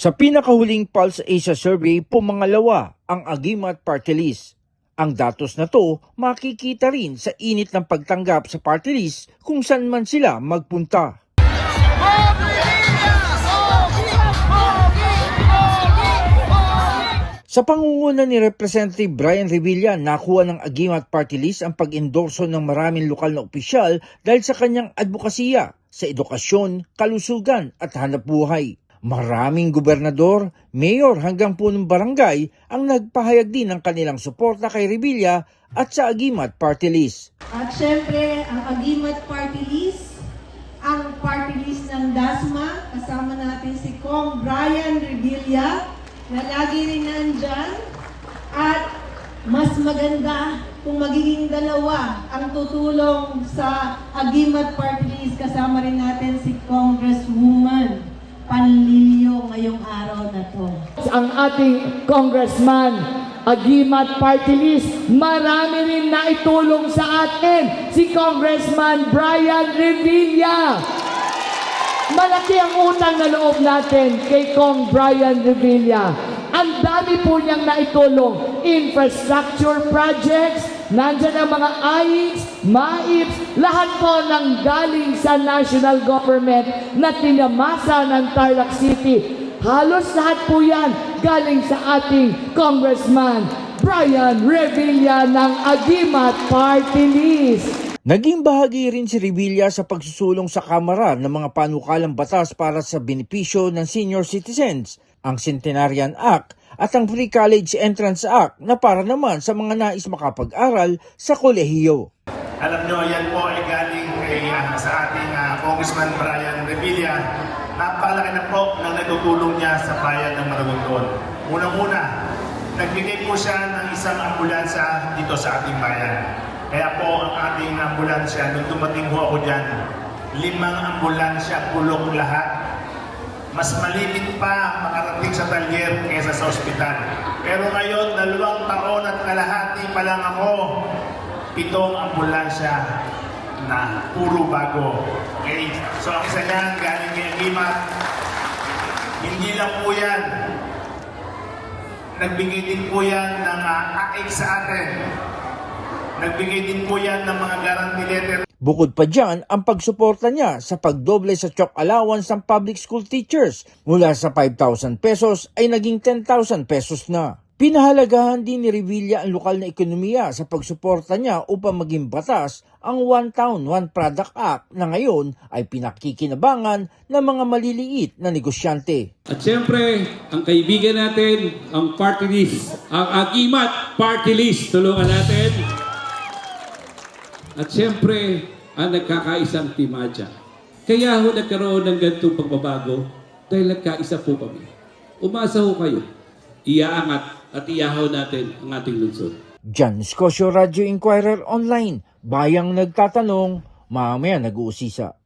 Sa pinakahuling Pulse Asia Survey, pumangalawa ang Agimat Party List. Ang datos na to makikita rin sa init ng pagtanggap sa party list kung saan man sila magpunta. Sa pangunguna ni Representative Brian Revilla, nakuha ng Agimat Party List ang pag-endorso ng maraming lokal na opisyal dahil sa kanyang advokasya sa edukasyon, kalusugan at hanap buhay. Maraming gobernador, mayor hanggang punong barangay ang nagpahayag din ng kanilang suporta kay Revilla at sa Agimat Party List. At syempre, ang Agimat Party List, ang party list ng DASMA, kasama natin si Kong Brian Revilla, na lagi rin nandyan. At mas maganda kung magiging dalawa ang tutulong sa Agimat Party List. Kasama rin natin si Congresswoman Panlilio ngayong araw na to. ang ating congressman, Agimat Party List, marami rin na itulong sa atin si Congressman Brian Revilla. Malaki ang utang na loob natin kay Kong Brian Revilla. Ang dami po niyang naitulong. Infrastructure projects, nandyan ang mga AICS, MAIPS, lahat po ng galing sa national government na tinamasa ng Tarlac City. Halos lahat po yan galing sa ating Congressman Brian Revilla ng Agimat Party List. Naging bahagi rin si Revilla sa pagsusulong sa Kamara ng mga panukalang batas para sa benepisyo ng senior citizens, ang Centenarian Act at ang Free College Entrance Act na para naman sa mga nais makapag-aral sa kolehiyo. Alam nyo, yan po ay galing kay, ah, sa ating ah, Congressman Brian Revilla. Napakalaki na po ng natutulong niya sa bayan ng Maragondon. Unang-una, nagbigay po siya ng isang ambulansa dito sa ating bayan. Kaya po ang ating ambulansya, nung dumating ho ako dyan, limang ambulansya, pulong lahat. Mas malimit pa makarating sa talyer kaysa sa ospital. Pero ngayon, dalawang taon at kalahati pa lang ako, pitong ambulansya na puro bago. Okay? So ang isa niyan, galing kay Agimat, hindi lang po yan. Nagbigay din po yan ng uh, AIC sa atin. Nagbigay din po yan ng mga guarantee letter Bukod pa dyan, ang pagsuporta niya sa pagdoble sa chalk allowance ng public school teachers mula sa 5,000 pesos ay naging 10,000 pesos na. Pinahalagahan din ni Revilla ang lokal na ekonomiya sa pagsuporta niya upang maging batas ang One Town, One Product Act na ngayon ay pinakikinabangan ng mga maliliit na negosyante. At siyempre, ang kaibigan natin, ang party list, ang Agimat Party List, tulungan natin. At siyempre, ang nagkakaisang timadya. Kaya ho nagkaroon ng ganitong pagbabago dahil nagkaisa po kami. Umasa ho kayo. Iaangat at iyahaw natin ang ating lungsod. Jan Scosio Radio Inquirer Online, bayang nagtatanong, mamaya nag-uusisa.